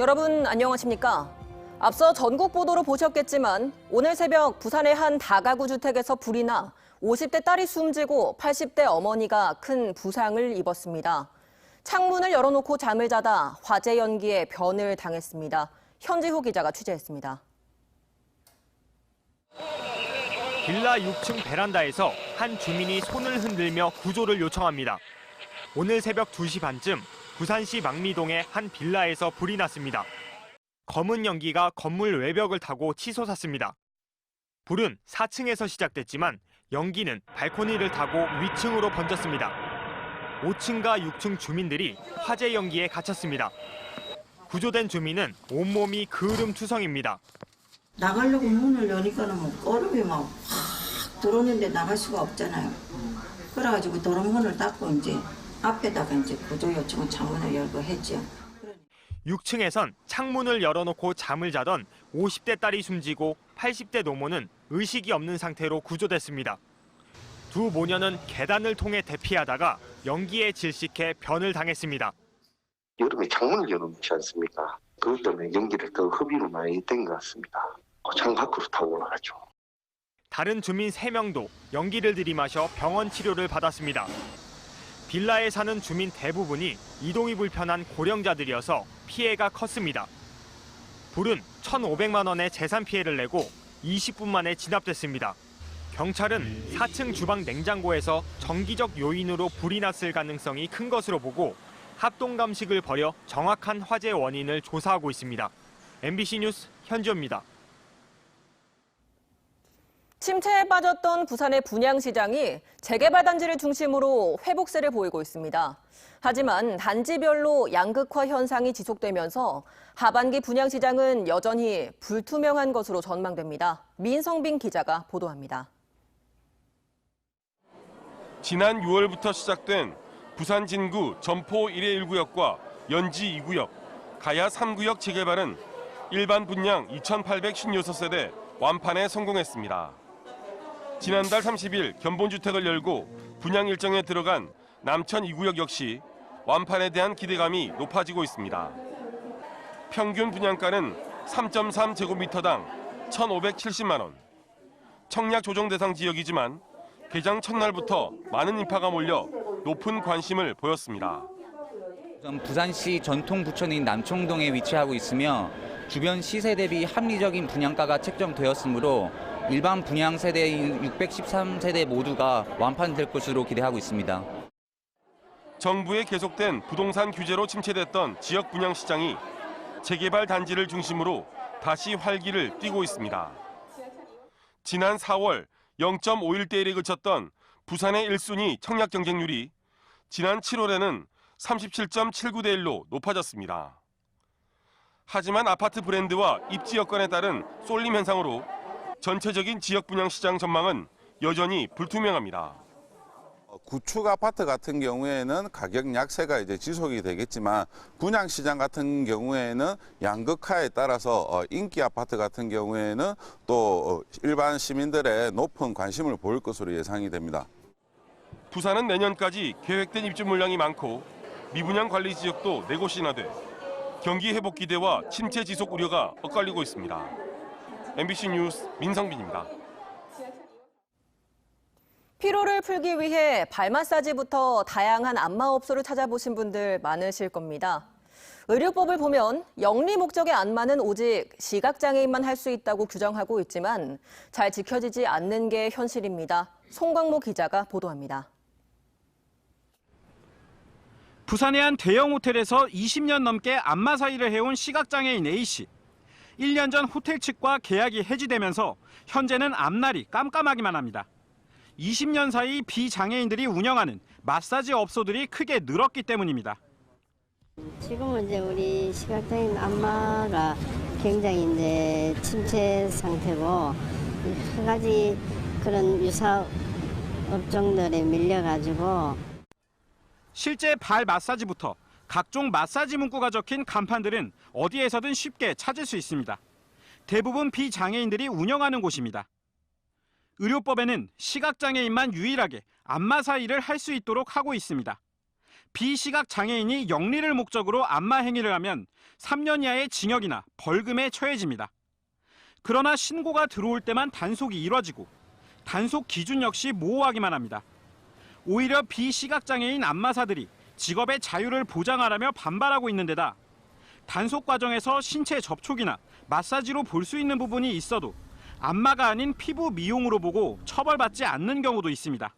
여러분 안녕하십니까? 앞서 전국 보도로 보셨겠지만 오늘 새벽 부산의 한 다가구 주택에서 불이 나 50대 딸이 숨지고 80대 어머니가 큰 부상을 입었습니다. 창문을 열어놓고 잠을 자다 화재 연기에 변을 당했습니다. 현지호 기자가 취재했습니다. 빌라 6층 베란다에서 한 주민이 손을 흔들며 구조를 요청합니다. 오늘 새벽 2시 반쯤 부산시 망미동의 한 빌라에서 불이 났습니다. 검은 연기가 건물 외벽을 타고 치솟았습니다. 불은 4층에서 시작됐지만 연기는 발코니를 타고 위층으로 번졌습니다. 5층과 6층 주민들이 화재 연기에 갇혔습니다. 구조된 주민은 온몸이 그을음투성입니다. 나가려고 문을 여니까는 뭐 얼음이 막 확 들어오는데 나갈 수가 없잖아요. 그래가지고 도롱문을 닫고 이제 앞에다가 이제 구조 요청을 창문을 열고 했죠. 6층에선 창문을 열어놓고 잠을 자던 50대 딸이 숨지고 80대 노모는 의식이 없는 상태로 구조됐습니다. 두 모녀는 계단을 통해 대피하다가 연기에 질식해 변을 당했습니다. 여름에 창문을 열어놓지 않습니까? 그것 때문에 연기를 더 흡입을 많이 된 것 같습니다. 어, 창 밖으로 타고 올라가죠. 다른 주민 3명도 연기를 들이마셔 병원 치료를 받았습니다. 빌라에 사는 주민 대부분이 이동이 불편한 고령자들이어서 피해가 컸습니다. 불은 1,500만 원의 재산 피해를 내고 20분 만에 진압됐습니다. 경찰은 4층 주방 냉장고에서 정기적 요인으로 불이 났을 가능성이 큰 것으로 보고 합동 감식을 벌여 정확한 화재 원인을 조사하고 있습니다. MBC 뉴스 현지입니다. 침체에 빠졌던 부산의 분양시장이 재개발 단지를 중심으로 회복세를 보이고 있습니다. 하지만 단지별로 양극화 현상이 지속되면서 하반기 분양시장은 여전히 불투명한 것으로 전망됩니다. 민성빈 기자가 보도합니다. 지난 6월부터 시작된 부산 진구 점포 1회 1구역과 연지 2구역, 가야 3구역 재개발은 일반 분양 2,856세대 완판에 성공했습니다. 지난달 30일 견본주택을 열고 분양 일정에 들어간 남천 2구역 역시 완판에 대한 기대감이 높아지고 있습니다. 평균 분양가는 3.3제곱미터당 1,570만 원. 청약 조정 대상 지역이지만 개장 첫날부터 많은 인파가 몰려 높은 관심을 보였습니다. 부산시 전통 부천인 남청동에 위치하고 있으며 주변 시세 대비 합리적인 분양가가 책정되었으므로 일반 분양 세대인 613세대 모두가 완판될 것으로 기대하고 있습니다. 정부의 계속된 부동산 규제로 침체됐던 지역 분양 시장이 재개발 단지를 중심으로 다시 활기를 띠고 있습니다. 지난 4월 0.51대 1에 그쳤던 부산의 1순위 청약 경쟁률이 지난 7월에는 37.79대 1로 높아졌습니다. 하지만 아파트 브랜드와 입지 여건에 따른 쏠림 현상으로 전체적인 지역 분양 시장 전망은 여전히 불투명합니다. 어, 구축 아파트 같은 경우에는 가격 약세가 이제 지속이 되겠지만 분양 시장 같은 경우에는 양극화에 따라서 어, 인기 아파트 같은 경우에는 또 어, 일반 시민들의 높은 관심을 보일 것으로 예상이 됩니다. 부산은 내년까지 계획된 입주 물량이 많고 미분양 관리 지역도 네 곳이나 돼 경기 회복 기대와 침체 지속 우려가 엇갈리고 있습니다. MBC 뉴스 민성빈입니다. 피로를 풀기 위해 발 마사지부터 다양한 안마 업소를 찾아보신 분들 많으실 겁니다. 의료법을 보면 영리 목적의 안마는 오직 시각장애인만 할 수 있다고 규정하고 있지만 잘 지켜지지 않는 게 현실입니다. 송광모 기자가 보도합니다. 부산의 한 대형 호텔에서 20년 넘게 안마 사이를 해온 시각장애인 A씨. 1년 전 호텔 측과 계약이 해지되면서 현재는 앞날이 깜깜하기만 합니다. 20년 사이 비장애인들이 운영하는 마사지 업소들이 크게 늘었기 때문입니다. 지금은 이제 우리 시각장애인 안마가 굉장히 이제 침체 상태고 한 가지 그런 유사 업종들에 밀려가지고 실제 발 마사지부터 각종 마사지 문구가 적힌 간판들은 어디에서든 쉽게 찾을 수 있습니다. 대부분 비장애인들이 운영하는 곳입니다. 의료법에는 시각장애인만 유일하게 안마 사이를 할 수 있도록 하고 있습니다. 비시각 장애인이 영리를 목적으로 안마 행위를 하면 3년 이하의 징역이나 벌금에 처해집니다. 그러나 신고가 들어올 때만 단속이 이뤄지고 단속 기준 역시 모호하기만 합니다. 오히려 비시각 장애인 안마사들이 직업의 자유를 보장하라며 반발하고 있는 데다 단속 과정에서 신체 접촉이나 마사지로 볼 수 있는 부분이 있어도 안마가 아닌 피부 미용으로 보고 처벌받지 않는 경우도 있습니다.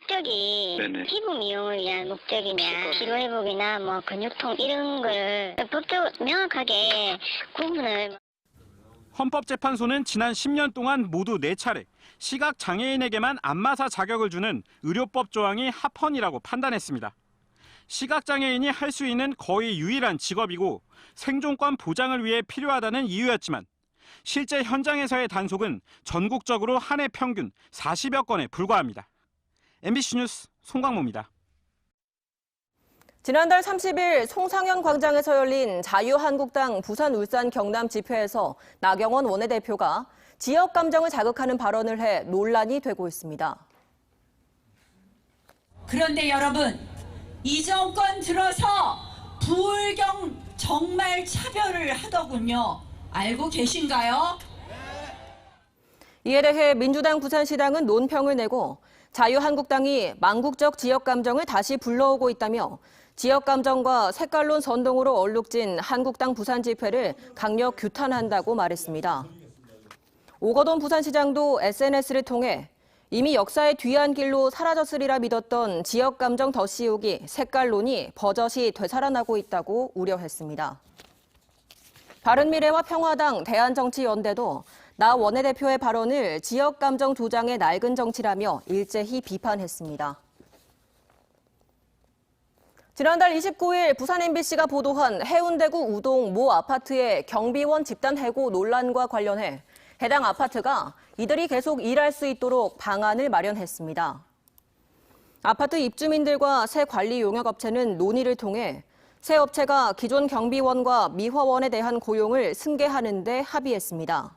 목적이 피부 미용을 위한 목적이냐 피로 회복이나 뭐 근육통 이런 걸 법적으로 명확하게 구분을 헌법재판소는 지난 10년 동안 모두 4차례 시각 장애인에게만 안마사 자격을 주는 의료법 조항이 합헌이라고 판단했습니다. 시각 장애인이 할 수 있는 거의 유일한 직업이고 생존권 보장을 위해 필요하다는 이유였지만 실제 현장에서의 단속은 전국적으로 한 해 평균 40여 건에 불과합니다. MBC 뉴스 송광모입니다. 지난달 30일 송상현 광장에서 열린 자유한국당 부산 울산 경남 집회에서 나경원 원내대표가 지역 감정을 자극하는 발언을 해 논란이 되고 있습니다. 그런데 여러분, 이 정권 들어서 부울경 정말 차별을 하더군요. 알고 계신가요? 이에 대해 민주당 부산시당은 논평을 내고 자유한국당이 망국적 지역 감정을 다시 불러오고 있다며 지역 감정과 색깔론 선동으로 얼룩진 한국당 부산 집회를 강력 규탄한다고 말했습니다. 오거돈 부산시장도 SNS를 통해 이미 역사의 뒤안길로 사라졌으리라 믿었던 지역 감정 덧씌우기 색깔론이 버젓이 되살아나고 있다고 우려했습니다. 바른미래와 평화당, 대한정치연대도 나 원내대표의 발언을 지역 감정 조장의 낡은 정치라며 일제히 비판했습니다. 지난달 29일 부산 MBC가 보도한 해운대구 우동 모 아파트의 경비원 집단 해고 논란과 관련해 해당 아파트가 이들이 계속 일할 수 있도록 방안을 마련했습니다. 아파트 입주민들과 새 관리 용역업체는 논의를 통해 새 업체가 기존 경비원과 미화원에 대한 고용을 승계하는 데 합의했습니다.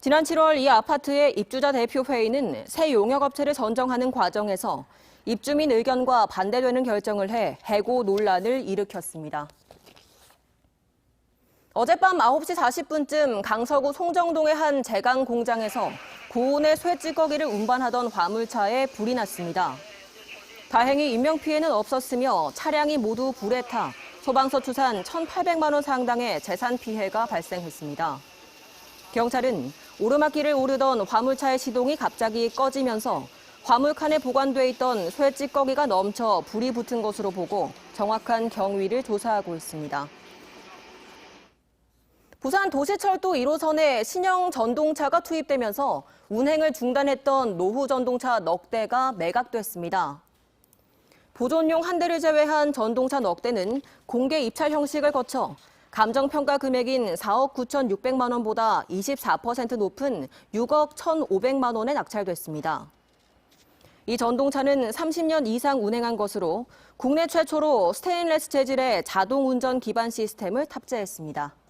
지난 7월 이 아파트의 입주자 대표 회의는 새 용역업체를 선정하는 과정에서 입주민 의견과 반대되는 결정을 해 해고 논란을 일으켰습니다. 어젯밤 9시 40분쯤 강서구 송정동의 한 제강 공장에서 고온의 쇠찌꺼기를 운반하던 화물차에 불이 났습니다. 다행히 인명피해는 없었으며 차량이 모두 불에 타 소방서 추산 1,800만 원 상당의 재산 피해가 발생했습니다. 경찰은 오르막길을 오르던 화물차의 시동이 갑자기 꺼지면서 화물칸에 보관돼 있던 쇠찌꺼기가 넘쳐 불이 붙은 것으로 보고 정확한 경위를 조사하고 있습니다. 부산 도시철도 1호선에 신형 전동차가 투입되면서 운행을 중단했던 노후 전동차 넉 대가 매각됐습니다. 보존용 한 대를 제외한 전동차 넉 대는 공개 입찰 형식을 거쳐 감정평가 금액인 4억 9,600만 원보다 24% 높은 6억 1,500만 원에 낙찰됐습니다. 이 전동차는 30년 이상 운행한 것으로 국내 최초로 스테인레스 재질의 자동 운전 기반 시스템을 탑재했습니다.